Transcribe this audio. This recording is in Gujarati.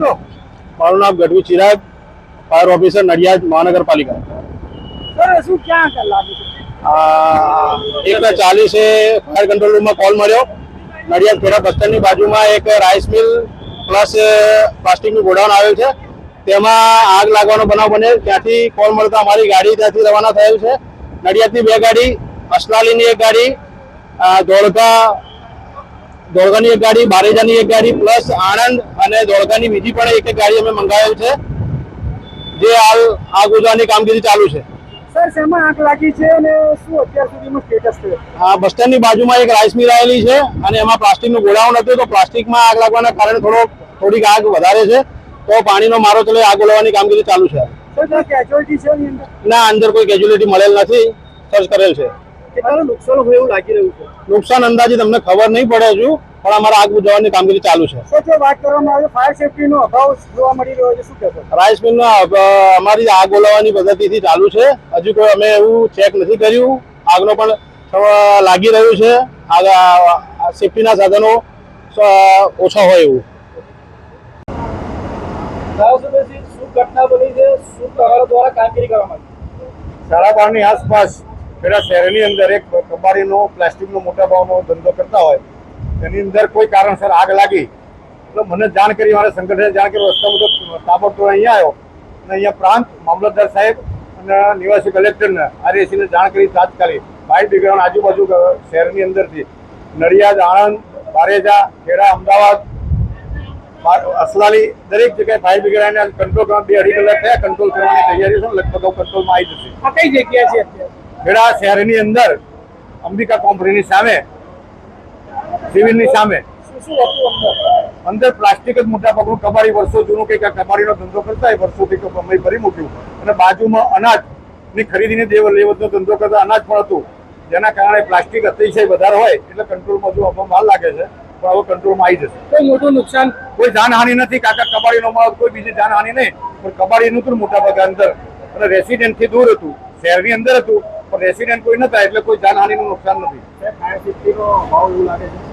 મારું નામ ગઢવી ચિરાગ ફાયર ઓફિસર નડિયાદ મહાનગરપાલિકા. સર શું ક્યાં કર લાગુ છે? આ એક ચાલીસે ફાયર કંટ્રોલ રૂમમાં કોલ મળ્યો. નડિયાદ ખેડા બસ સ્ટેન્ડની બાજુમાં એક રાઈસ મિલ પ્લસ પ્લાસ્ટિકનું ગોડાઉન આવેલ છે. તેમાં આગ લાગવાનો બનાવ બને ત્યાંથી કોલ મળતા અમારી ગાડી ત્યાંથી રવાના થયેલ છે. નડિયાદની બે ગાડી અસલાલીની એક ગાડી ધોળકા ધોળકાની એક ગાડી બારેજાની એક ગાડી પ્લસ આણંદ અને ધોળકાની બીજી પણ એક ગાડી અમે મંગાવેલ છે જે હાલ આગ ઉજવાની કામગીરી ચાલુ છે. સર શેમાં આંખ લાગી છે અને શું અત્યાર સુધીમાં સ્ટેટસ છે? આ બસ સ્ટેન્ડની બાજુમાં એક રાઈસ મિલ આવેલી છે અને એમાં પ્લાસ્ટિકનું ગોડાઉન હતું તો પ્લાસ્ટિકમાં આગ લાગવાના કારણે થોડો થોડીક આગ વધારે છે તો પાણીનો મારો ચલે આગ ઓલવવાની કામગીરી ચાલુ છે. ના અંદર કોઈ કેજ્યુલિટી મળેલ નથી સર્ચ કરેલ છે. કેટલાનું નુકસાન હોય એવું લાગી રહ્યું છે? નુકસાન અંદાજે તમને ખબર નહીં પડે હજુ પણ અમારા આગ બુઝાવવાની કામગીરી ચાલુ છે. જો વાત કરવામાં આવે ફાયર સેફટીનો અભાવ જોવા મળી રહ્યો છે શું કહેશો? રાઈસ મિલમાં અ, અમારી આગ ઓલાવવાની પદ્ધતિથી ચાલુ છે. હજુ કોઈ અમે એવું ચેક નથી કર્યું. આગનો પણ લાગી રહ્યું છે. આગ સેફટીના સાધનો ઓછા હોય એવું. શું ઘટના બની છે. શું તમારા દ્વારા કામગીરી કરવામાં આવી. સાડા બારની આસપાસ પેલા શહેરની અંદર એક કબારીનો પ્લાસ્ટિકનો મોટા ભાવનો ધંધો કરતા હોય એની અંદર કોઈ કારણસર આગ લાગી. એટલે મને જાણ કરી મારા સંગઠને જાણ કરી રસ્તા તો તાબડતોડ અહીંયા આવ્યો. અને અહીંયા પ્રાંત મામલતદાર સાહેબ અને નિવાસી કલેક્ટરને આરએસીને જાણ કરી તાત્કાલિક. ફાયર બ્રિગેડ આજુબાજુ શહેરની અંદરથી. નડિયાદ આણંદ બારેજા ખેડા અમદાવાદ અસલાલી દરેક જગ્યાએ ફાયર બ્રિગેડ કંટ્રોલ કરવા બે અઢી કલાક થયા કંટ્રોલ કરવાની તૈયારી છે લગભગ કંટ્રોલમાં આવી જશે. આ કઈ જગ્યા છે ખેડા શહેરની અંદર અંબિકા કોમ્પનીની સામે સિવિલની સામે. અંદર પ્લાસ્ટિક જ મોટા ભાગનું કબાડી વર્ષો જૂનું કંઈક આ કબાડીનો ધંધો કરતા હોય વર્ષોથી અમે ભરી મૂક્યું. અને બાજુમાં અનાજની ખરીદીને દેવ લેવતનો ધંધો કરતા અનાજ પણ હતું. જેના કારણે પ્લાસ્ટિક અતિશય વધારે હોય એટલે કંટ્રોલમાં જો આપણને વાર લાગે છે પણ હવે કંટ્રોલમાં આવી જશે. કોઈ મોટું નુકસાન? કોઈ જાનહાનિ નથી કાકા કબાડીનો માલ કોઈ બીજી જાનહાનિ નહીં. પણ કબાડીનું હતું મોટા ભાગે અંદર. અને રેસિડેન્ટથી દૂર હતું શહેરની અંદર હતું પણ રેસિડેન્ટ કોઈ નતા એટલે કોઈ જાનહાનિનું નુકસાન નથી. ફાયર સેફ્ટીનો ભાવ એવું લાગે છે.